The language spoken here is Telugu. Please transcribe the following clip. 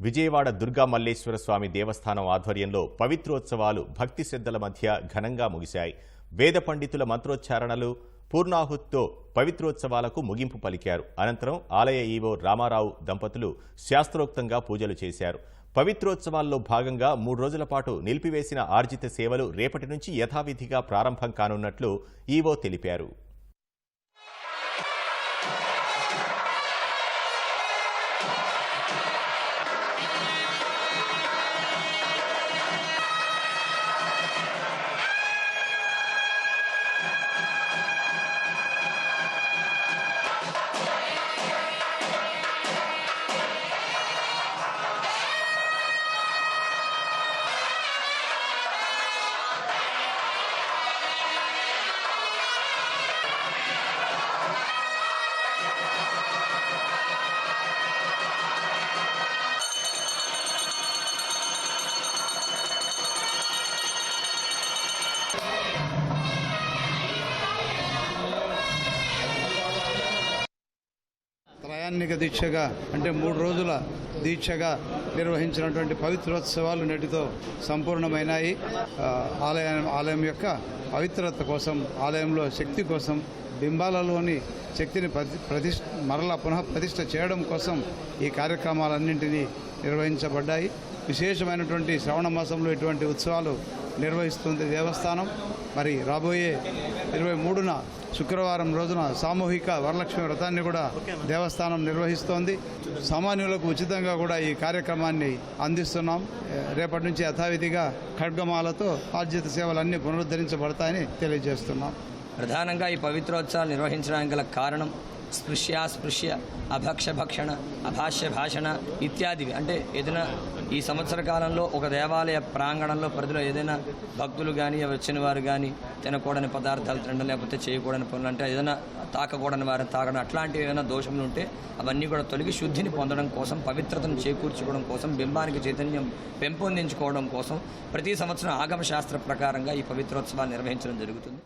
విజయవాడ దుర్గా మల్లేశ్వర స్వామి దేవస్థానం ఆధ్వర్యంలో పవిత్రోత్సవాలు భక్తి శ్రద్ధల మధ్య ఘనంగా ముగిశాయి. వేద పండితుల మంత్రోచ్చారణలు పూర్ణాహుతితో పవిత్రోత్సవాలకు ముగింపు పలికారు. అనంతరం ఆలయ ఈవో రామారావు దంపతులు శాస్త్రోక్తంగా పూజలు చేశారు. పవిత్రోత్సవాల్లో భాగంగా మూడు రోజుల పాటు నిలిపివేసిన ఆర్జిత సేవలు రేపటి నుంచి యథావిధిగా ప్రారంభం కానున్నట్లు ఈవో తెలిపారు. త్రయాన్నిక దీక్షగా అంటే మూడు రోజుల దీక్షగా నిర్వహించినటువంటి పవిత్రోత్సవాలు నేటితో సంపూర్ణమైనాయి. ఆలయం ఆలయం యొక్క పవిత్రత కోసం ఆలయంలో శక్తి కోసం బింబాలలోని శక్తిని ప్రతి ప్రతిష్ఠ మరలా పునః ప్రతిష్ఠ చేయడం కోసం ఈ కార్యక్రమాలన్నింటినీ నిర్వహించబడ్డాయి. విశేషమైనటువంటి శ్రవణ మాసంలో ఇటువంటి ఉత్సవాలు నిర్వహిస్తుంది దేవస్థానం. మరి రాబోయే ఇరవై మూడున శుక్రవారం రోజున సామూహిక వరలక్ష్మి వ్రతాన్ని కూడా దేవస్థానం నిర్వహిస్తోంది. సామాన్యులకు ఉచితంగా కూడా ఈ కార్యక్రమాన్ని అందిస్తున్నాం. రేపటి నుంచి యథావిధిగా ఖడ్గమాలతో ఆర్జిత సేవలన్నీ పునరుద్ధరించబడతాయని తెలియజేస్తున్నాం. ప్రధానంగా ఈ పవిత్రోత్సవాలు నిర్వహించడానికి గల కారణం స్పృశ్యాస్పృశ్య అభక్ష భక్షణ అభాష్య భాషణ ఇత్యాదివి. అంటే ఏదైనా ఈ సంవత్సర కాలంలో ఒక దేవాలయ ప్రాంగణంలో పరిధిలో ఏదైనా భక్తులు కానీ వచ్చిన వారు కానీ తినకూడని పదార్థాలు తినడం లేకపోతే చేయకూడని పనులు అంటే ఏదైనా తాకకూడని వారిని తాగడం అట్లాంటివి ఏదైనా దోషములు ఉంటే అవన్నీ కూడా తొలగి శుద్ధిని పొందడం కోసం పవిత్రతను చేకూర్చుకోవడం కోసం బింబానికి చైతన్యం పెంపొందించుకోవడం కోసం ప్రతి సంవత్సరం ఆగమ శాస్త్ర ప్రకారంగా ఈ పవిత్రోత్సవాలు నిర్వహించడం జరుగుతుంది.